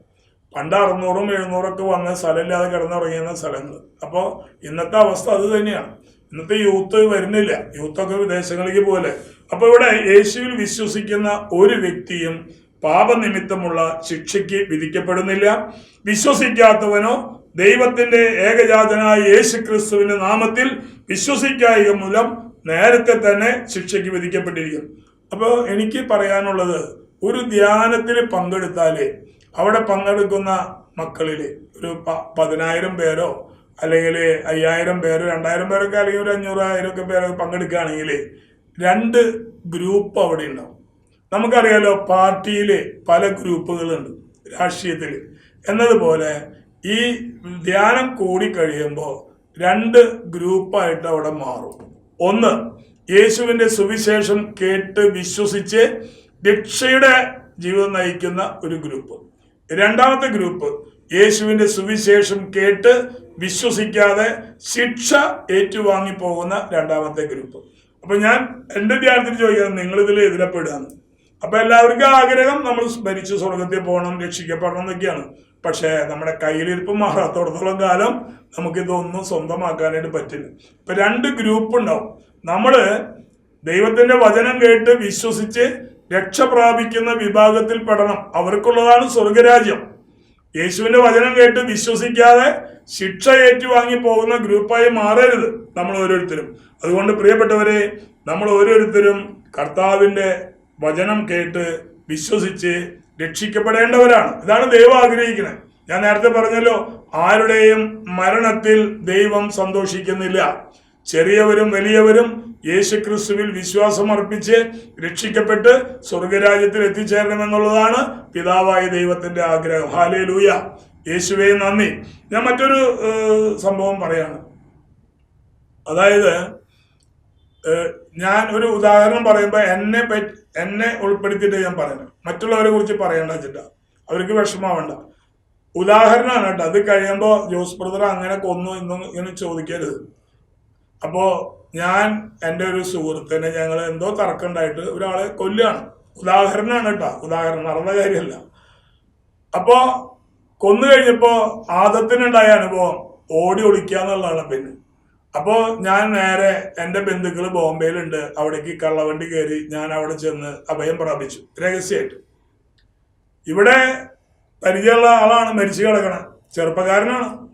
പണ്ട് അറുന്നൂറും എഴുന്നൂറൊക്കെ വന്ന സ്ഥലമില്ലാതെ കിടന്നുറങ്ങിയിരുന്ന സ്ഥലങ്ങൾ. അപ്പോൾ ഇന്നത്തെ അവസ്ഥ അത് തന്നെയാണ്. ഇന്നത്തെ യൂത്ത് വരുന്നില്ല. യൂത്തൊക്കെ വിദേശങ്ങളിലേക്ക് പോലെ അപ്പൊ ഇവിടെ യേശുവിൽ വിശ്വസിക്കുന്ന ഒരു വ്യക്തിയും പാപനിമിത്തമുള്ള ശിക്ഷയ്ക്ക് വിധിക്കപ്പെടുന്നില്ല. വിശ്വസിക്കാത്തവനോ ദൈവത്തിന്റെ ഏകജാതനായ യേശു ക്രിസ്തുവിന്റെ നാമത്തിൽ വിശ്വസിക്കായ മൂലം നേരത്തെ തന്നെ ശിക്ഷയ്ക്ക് വിധിക്കപ്പെട്ടിരിക്കും. അപ്പോൾ എനിക്ക് പറയാനുള്ളത് ഒരു ധ്യാനത്തിൽ പങ്കെടുത്താലേ അവിടെ പങ്കെടുക്കുന്ന മക്കളിൽ ഒരു പതിനായിരം പേരോ അല്ലെങ്കിൽ അയ്യായിരം പേരോ രണ്ടായിരം പേരൊക്കെ അല്ലെങ്കിൽ ഒരു അഞ്ഞൂറായിരം ഒക്കെ പേരൊക്കെ പങ്കെടുക്കുകയാണെങ്കിൽ രണ്ട് ഗ്രൂപ്പ് അവിടെ ഉണ്ടാവും. നമുക്കറിയാലോ പാർട്ടിയിൽ പല ഗ്രൂപ്പുകളുണ്ട് രാഷ്ട്രീയത്തിൽ എന്നതുപോലെ ഈ ധ്യാനം കൂടി കഴിയുമ്പോൾ രണ്ട് ഗ്രൂപ്പായിട്ട് അവിടെ മാറും. ഒന്ന് യേശുവിന്റെ സുവിശേഷം കേട്ട് വിശ്വസിച്ച് രക്ഷയുടെ ജീവിതം നയിക്കുന്ന ഒരു ഗ്രൂപ്പ്. രണ്ടാമത്തെ ഗ്രൂപ്പ് യേശുവിന്റെ സുവിശേഷം കേട്ട് വിശ്വസിക്കാതെ ശിക്ഷ ഏറ്റുവാങ്ങി പോകുന്ന രണ്ടാമത്തെ ഗ്രൂപ്പ്. അപ്പൊ ഞാൻ എന്റെ വിദ്യാർത്ഥി ചോദിക്കുന്നത് നിങ്ങൾ ഇതിൽ എതിരപ്പെടുകയാണ് അപ്പൊ എല്ലാവർക്കും ആഗ്രഹം നമ്മൾ ഭരിച്ച് സ്വർഗത്തിൽ പോകണം രക്ഷിക്കപ്പെടണം എന്നൊക്കെയാണ്. പക്ഷേ നമ്മുടെ കയ്യിലിരിപ്പ് മാറാത്തോടത്തോളം കാലം നമുക്കിതൊന്നും സ്വന്തമാക്കാനായിട്ട് പറ്റില്ല. ഇപ്പൊ രണ്ട് ഗ്രൂപ്പ് ഉണ്ടാവും. നമ്മൾ ദൈവത്തിന്റെ വചനം കേട്ട് വിശ്വസിച്ച് രക്ഷ പ്രാപിക്കുന്ന വിഭാഗത്തിൽ പെടണം. അവർക്കുള്ളതാണ് സ്വർഗരാജ്യം. യേശുവിന്റെ വചനം കേട്ട് വിശ്വസിക്കാതെ ശിക്ഷ ഏറ്റുവാങ്ങി പോകുന്ന ഗ്രൂപ്പായി മാറരുത് നമ്മൾ ഓരോരുത്തരും. അതുകൊണ്ട് പ്രിയപ്പെട്ടവരെ നമ്മൾ ഓരോരുത്തരും കർത്താവിന്റെ വചനം കേട്ട് വിശ്വസിച്ച് രക്ഷിക്കപ്പെടേണ്ടവരാണ്. ഇതാണ് ദൈവം ആഗ്രഹിക്കുന്നത്. ഞാൻ നേരത്തെ പറഞ്ഞല്ലോ ആരുടെയും മരണത്തിൽ ദൈവം സന്തോഷിക്കുന്നില്ല. ചെറിയവരും വലിയവരും യേശുക്രിസ്തുവിൽ വിശ്വാസം അർപ്പിച്ച് രക്ഷിക്കപ്പെട്ട് സ്വർഗരാജ്യത്തിൽ എത്തിച്ചേരണമെന്നുള്ളതാണ് പിതാവായ ദൈവത്തിന്റെ ആഗ്രഹം. ഹാലേ ലൂയ യേശുവേ നന്ദി. ഞാൻ മറ്റൊരു സംഭവം പറയാണ്. അതായത് ഞാൻ ഒരു ഉദാഹരണം പറയുമ്പോൾ എന്നെ എന്നെ ഉൾപ്പെടുത്തിയിട്ട് ഞാൻ പറയുന്നത് മറ്റുള്ളവരെ കുറിച്ച് പറയണ്ട വെച്ചിട്ടാ അവർക്ക് വിഷമാവണ്ട. ഉദാഹരണമാണ് കേട്ടോ. അത് കഴിയുമ്പോൾ ജോസ് ബ്രദർ അങ്ങനെ കൊന്നു എന്നും ഇങ്ങനെ ചോദിക്കരുത്. അപ്പോൾ ഞാൻ എന്റെ ഒരു സുഹൃത്തിനെ ഞങ്ങൾ എന്തോ തർക്കമുണ്ടായിട്ട് ഒരാളെ കൊല്ലുകയാണ്. ഉദാഹരണമാണ് കേട്ടോ. ഉദാഹരണം നടന്ന കാര്യമല്ല. അപ്പോൾ കൊന്നു കഴിഞ്ഞപ്പോ ആദത്തിനുണ്ടായ അനുഭവം ഓടി ഒളിക്കുക എന്നുള്ളതാണ് പിന്നെ. അപ്പോ ഞാൻ നേരെ എന്റെ ബന്ധുക്കൾ ബോംബെയിലുണ്ട്. അവിടേക്ക് കള്ളവണ്ടി കയറി ഞാൻ അവിടെ ചെന്ന് അഭയം പ്രാപിച്ചു. രഹസ്യമായിട്ട് ഇവിടെ പരിചയമുള്ള ആളാണ് മരിച്ചു കിടക്കണം. ചെറുപ്പക്കാരനാണ്.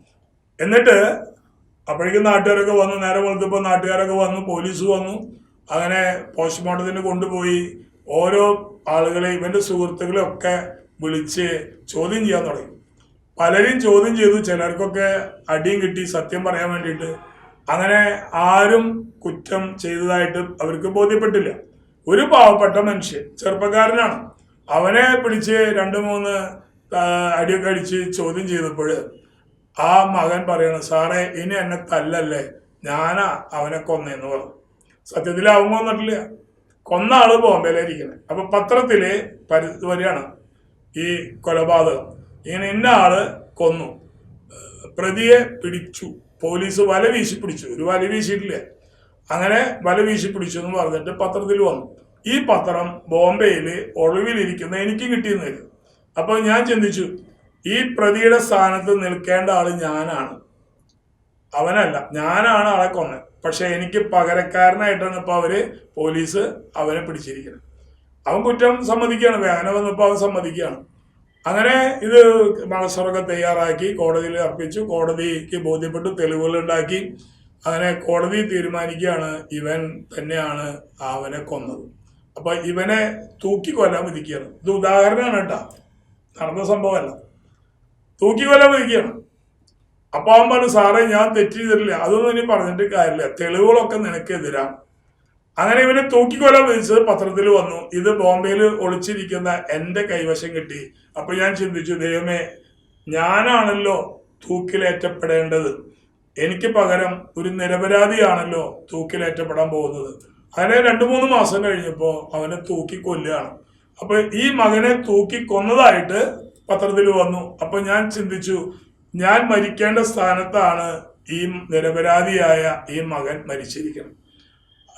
എന്നിട്ട് അപ്പോഴേക്കും നാട്ടുകാരൊക്കെ വന്നു. നേരെ വെളുത്തപ്പോൾ നാട്ടുകാരൊക്കെ വന്നു. പോലീസ് വന്നു. അങ്ങനെ പോസ്റ്റ്മോർട്ടത്തിന് കൊണ്ടുപോയി. ഓരോ ആളുകളെ ഇവന്റെ സുഹൃത്തുക്കളെ ഒക്കെ വിളിച്ച് ചോദ്യം ചെയ്യാൻ തുടങ്ങി. പലരും ചോദ്യം ചെയ്തു. ചിലർക്കൊക്കെ അടിയും കിട്ടി. സത്യം പറയാൻ വേണ്ടിയിട്ട് അങ്ങനെ ആരും കുറ്റം ചെയ്തതായിട്ട് അവർക്ക് ബോധ്യപ്പെട്ടില്ല. ഒരു പാവപ്പെട്ട മനുഷ്യൻ ചെറുപ്പക്കാരനാണ്. അവനെ പിടിച്ച് രണ്ട് മൂന്ന് അടിയൊക്കെ അടിച്ച് ചോദ്യം ചെയ്തപ്പോൾ ആ മകൻ പറയണം സാറേ ഇനി എന്നെ തല്ലല്ലേ? ഞാനാ അവനെ കൊന്നേന്ന് പറഞ്ഞു. സത്യത്തിൽ അവൻ കൊന്നിട്ടില്ല. കൊന്ന ആൾ ബോംബെയിലായിരിക്കണേ. അപ്പൊ പത്രത്തിൽ പരി വരികയാണ് ഈ കൊലപാതകം. ഇങ്ങനെ ഇന്ന ആൾ കൊന്നു. പ്രതിയെ പിടിച്ചു. പോലീസ് വല വീശി പിടിച്ചു. ഒരു വല വീശിയിട്ടില്ല. അങ്ങനെ വല വീശി പിടിച്ചു എന്ന് പറഞ്ഞിട്ട് പത്രത്തിൽ വന്നു. ഈ പത്രം ബോംബെയിൽ ഒളിവിലിരിക്കുന്ന എനിക്ക് കിട്ടിയെന്ന് വരും അപ്പോൾ ഞാൻ ചിന്തിച്ചു ഈ പ്രതിയുടെ സ്ഥാനത്ത് നിൽക്കേണ്ട ആൾ ഞാനാണ്. അവനല്ല ഞാനാണ് ആളെ കൊന്നത് പക്ഷെ എനിക്ക് പകരക്കാരനായിട്ടാണ് ഇപ്പൊ അവർ പോലീസ് അവനെ പിടിച്ചിരിക്കുന്നത്. അവൻ കുറ്റം സമ്മതിക്കുകയാണ് വേദന വന്നപ്പോൾ അവൻ സമ്മതിക്കുകയാണ്. അങ്ങനെ ഇത് മണസ്സുറക്കെ തയ്യാറാക്കി കോടതിയിൽ അർപ്പിച്ചു. കോടതിക്ക് ബോധ്യപ്പെട്ടു തെളിവുകൾ ഉണ്ടാക്കി അങ്ങനെ കോടതി തീരുമാനിക്കുകയാണ്. ഇവൻ തന്നെയാണ് അവനെ കൊന്നത്. അപ്പൊ ഇവനെ തൂക്കി കൊല്ലാൻ വിധിക്കുകയാണ്. ഇത് ഉദാഹരണമാണ് കേട്ടോ. നടന്ന സംഭവമല്ല. തൂക്കി കൊല്ലാൻ വിധിക്കുകയാണ്. അപ്പൊ അവൻ പറഞ്ഞു സാറേ ഞാൻ തെറ്റ് ചെയ്തിട്ടില്ല. അതൊന്നും ഇനി പറഞ്ഞിട്ട് കാര്യമില്ല. തെളിവുകളൊക്കെ നിനക്കെതിരാണ് അങ്ങനെ ഇവനെ തൂക്കിക്കൊല വിധിച്ചത് പത്രത്തിൽ വന്നു. ഇത് ബോംബെയിൽ ഒളിച്ചിരിക്കുന്ന എന്റെ കൈവശം കിട്ടി. അപ്പൊ ഞാൻ ചിന്തിച്ചു ദൈവമേ ഞാനാണല്ലോ തൂക്കിലേറ്റപ്പെടേണ്ടത്. എനിക്ക് പകരം ഒരു നിരപരാധിയാണല്ലോ തൂക്കിലേറ്റപ്പെടാൻ പോകുന്നത്. അങ്ങനെ രണ്ടു മൂന്ന് മാസം കഴിഞ്ഞപ്പോൾ അവനെ തൂക്കി കൊല്ലുകയാണ് അപ്പൊ ഈ മകനെ തൂക്കി കൊന്നതായിട്ട് പത്രത്തിൽ വന്നു. അപ്പൊ ഞാൻ ചിന്തിച്ചു ഞാൻ മരിക്കേണ്ട സ്ഥാനത്താണ് ഈ നിരപരാധിയായ ഈ മകൻ മരിച്ചിരിക്കുന്നത്.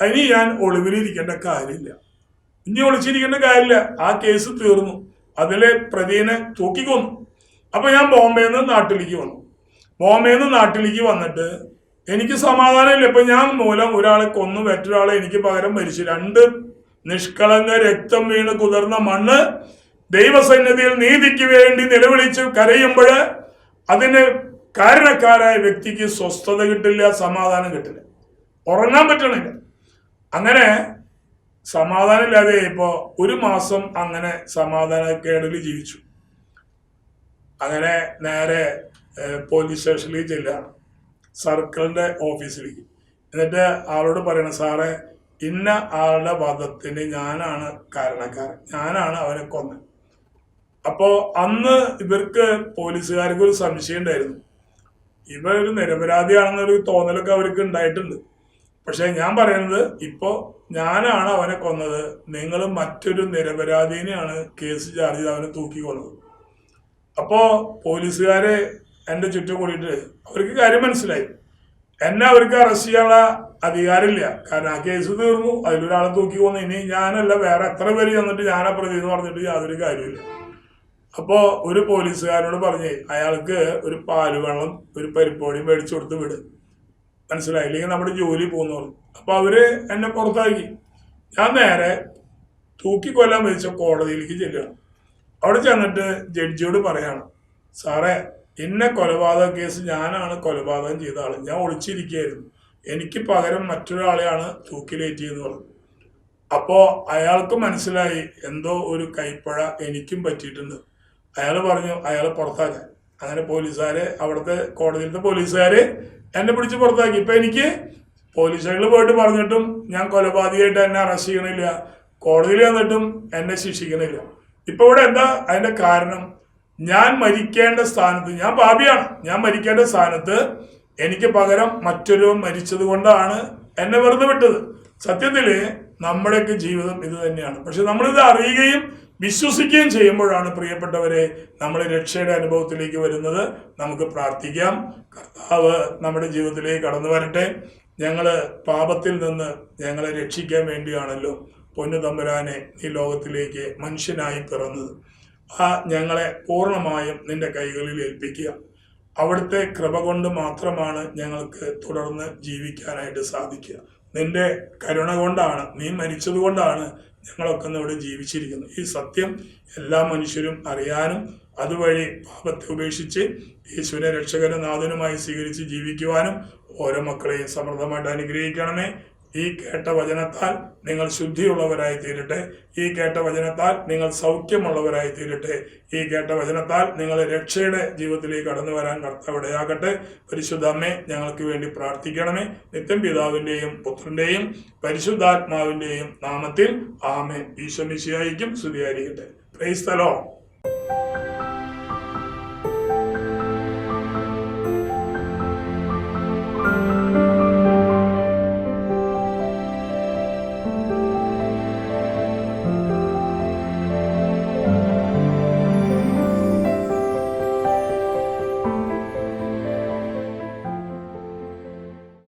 ഇനി ഞാൻ ഒളിവിലിരിക്കേണ്ട കാര്യമില്ല. ഇനി ഒളിച്ചിരിക്കേണ്ട കാര്യമില്ല. ആ കേസ് തീർന്നു. അതിലെ പ്രതിനെ തൂക്കിക്കൊന്നു. അപ്പൊ ഞാൻ ബോംബെയിൽ നിന്ന് നാട്ടിലേക്ക് വന്നു. ബോംബെയിൽ നിന്ന് നാട്ടിലേക്ക് വന്നിട്ട് എനിക്ക് സമാധാനമില്ല. ഇപ്പൊ ഞാൻ മൂലം ഒരാളെ കൊന്നു മറ്റൊരാളെ എനിക്ക് പകരം മരിച്ചു. രണ്ട് നിഷ്കളങ്ക രക്തം വീണ് കുതിർന്ന മണ്ണ് ദൈവസന്നിധിയിൽ നീതിക്ക് വേണ്ടി നിലവിളിച്ച് കരയുമ്പോൾ അതിന് കാരണക്കാരായ വ്യക്തിക്ക് സ്വസ്ഥത കിട്ടില്ല സമാധാനം കിട്ടില്ല. ഉറങ്ങാൻ പറ്റണില്ല. അങ്ങനെ സമാധാനമില്ലാതെ ഇപ്പോ ഒരു മാസം അങ്ങനെ സമാധാനക്കേടിൽ ജീവിച്ചു. അങ്ങനെ നേരെ പോലീസ് സ്റ്റേഷനിലേക്ക് ചെല്ലുകയാണ് സർക്കിളിന്റെ ഓഫീസിലേക്ക്. എന്നിട്ട് ആളോട് പറയണം സാറേ ഇന്ന ആളുടെ വധത്തിന് ഞാനാണ് കാരണക്കാരൻ. ഞാനാണ് അവനെ കൊന്നത്. അപ്പോ അന്ന് ഇവർക്ക് പോലീസുകാർക്ക് ഒരു സംശയം ഉണ്ടായിരുന്നു. ഇവ ഒരു നിരപരാധിയാണെന്നൊരു തോന്നലൊക്കെ അവർക്ക് ഉണ്ടായിട്ടുണ്ട്. പക്ഷെ ഞാൻ പറയുന്നത് ഇപ്പോ ഞാനാണ് അവനെ കൊന്നത്. നിങ്ങൾ മറ്റൊരു നിരപരാധീനെയാണ് കേസ് ചാർജ് ചെയ്ത് അവനെ തൂക്കി അപ്പോൾ അപ്പോ എന്റെ ചുറ്റും കൂടിയിട്ട് അവർക്ക് കാര്യം മനസ്സിലായി. എന്നെ അവർക്ക് അറസ്റ്റ് ചെയ്യാനുള്ള അധികാരമില്ല. കാരണം ആ കേസ് തീർന്നു അതിലൊരാളെ തൂക്കി കൊന്നു ഇനി ഞാനല്ല വേറെ എത്ര പേര് ചെന്നിട്ട് ഞാനാ പ്രതി എന്ന് പറഞ്ഞിട്ട് യാതൊരു കാര്യമില്ല അപ്പോൾ ഒരു പോലീസുകാരനോട് പറഞ്ഞേ അയാൾക്ക് ഒരു പാൽ വെള്ളം ഒരു പരിപ്പോടിയും മേടിച്ചു കൊടുത്ത് വിട്. മനസ്സിലായി. അല്ലെങ്കിൽ നമ്മുടെ ജോലി പോകുന്നു അപ്പൊ അവർ എന്നെ പുറത്താക്കി. ഞാൻ നേരെ തൂക്കിക്കൊല്ലാൻ വെച്ച കോടതിയിലേക്ക് ചെല്ലുകയാണ് അവിടെ ചെന്നിട്ട് ജഡ്ജിയോട് പറയാണ് സാറേ എന്നെ കൊലപാതക കേസ് ഞാനാണ് കൊലപാതകം ചെയ്ത ആൾ. ഞാൻ ഒളിച്ചിരിക്കുകയായിരുന്നു. എനിക്ക് പകരം മറ്റൊരാളെയാണ് തൂക്കിലേറ്റിയെന്ന് പറഞ്ഞു. അപ്പോൾ അയാൾക്ക് മനസ്സിലായി എന്തോ ഒരു കൈപ്പഴ എനിക്കും പറ്റിയിട്ടുണ്ട്. അയാൾ പറഞ്ഞു അയാളെ പുറത്താക്കാൻ അങ്ങനെ പോലീസുകാരെ അവിടുത്തെ കോടതിയിലത്തെ പോലീസുകാര് എന്നെ പിടിച്ച് പുറത്താക്കി. ഇപ്പൊ എനിക്ക് പോലീസുകാരിൽ പോയിട്ട് പറഞ്ഞിട്ടും ഞാൻ കൊലപാതകമായിട്ട് എന്നെ അറസ്റ്റ് ചെയ്യണില്ല. കോടതിയിൽ വന്നിട്ടും എന്നെ ശിക്ഷിക്കണില്ല. ഇപ്പൊ ഇവിടെ എന്താ അതിന്റെ കാരണം? ഞാൻ മരിക്കേണ്ട സ്ഥാനത്ത് ഞാൻ പാപിയാണ്. ഞാൻ മരിക്കേണ്ട സ്ഥാനത്ത് എനിക്ക് പകരം മറ്റൊരു മരിച്ചത് കൊണ്ടാണ് എന്നെ വെറുതെ വിട്ടത്. സത്യത്തിൽ നമ്മുടെയൊക്കെ ജീവിതം ഇത് തന്നെയാണ്. പക്ഷെ നമ്മളിത് അറിയുകയും വിശ്വസിക്കുകയും ചെയ്യുമ്പോഴാണ് പ്രിയപ്പെട്ടവരെ നമ്മൾ രക്ഷയുടെ അനുഭവത്തിലേക്ക് വരുന്നത്. നമുക്ക് പ്രാർത്ഥിക്കാം. കർത്താവ് നമ്മുടെ ജീവിതത്തിലേക്ക് കടന്നു വരട്ടെ. ഞങ്ങൾ പാപത്തിൽ നിന്ന് ഞങ്ങളെ രക്ഷിക്കാൻ വേണ്ടിയാണല്ലോ പൊന്നു തമ്പുരാനെ ഈ ലോകത്തിലേക്ക് മനുഷ്യനായി പിറന്നത്. ആ ഞങ്ങളെ പൂർണമായും നിന്റെ കൈകളിൽ ഏൽപ്പിക്കുക. അവിടുത്തെ കൃപ കൊണ്ട് മാത്രമാണ് ഞങ്ങൾക്ക് തുടർന്ന് ജീവിക്കാനായിട്ട് സാധിക്കുക. നിന്റെ കരുണ കൊണ്ടാണ് നീ മരിച്ചത് കൊണ്ടാണ് ഞങ്ങളൊക്കെ ഇവിടെ ജീവിച്ചിരിക്കുന്നു. ഈ സത്യം എല്ലാ മനുഷ്യരും അറിയാനും അതുവഴി പാപത്തെ ഉപേക്ഷിച്ച് യേശുവിനെ രക്ഷകനും നാഥനുമായി സ്വീകരിച്ച് ജീവിക്കുവാനും ഓരോ മക്കളെയും സമൃദ്ധമായിട്ട് അനുഗ്രഹിക്കണമേ. ഈ കേട്ട വചനത്താൽ നിങ്ങൾ ശുദ്ധിയുള്ളവരായി തീരട്ടെ ഈ കേട്ട വചനത്താൽ നിങ്ങൾ സൗഖ്യമുള്ളവരായി തീരട്ടെ ഈ കേട്ട വചനത്താൽ നിങ്ങൾ രക്ഷയുടെ ജീവിതത്തിലേക്ക് കടന്നു വരാൻ കർത്താവിടയാകട്ടെ. പരിശുദ്ധ അമ്മേ ഞങ്ങൾക്ക് വേണ്ടി പ്രാർത്ഥിക്കണമേ. നിത്യം പിതാവിന്റെയും പുത്രന്റെയും പരിശുദ്ധാത്മാവിന്റെയും നാമത്തിൽ ആമേ ഈശ്വമിശിയായിരിക്കും സ്തുതിയായിരിക്കട്ടെ. പ്രൈസ്തലോ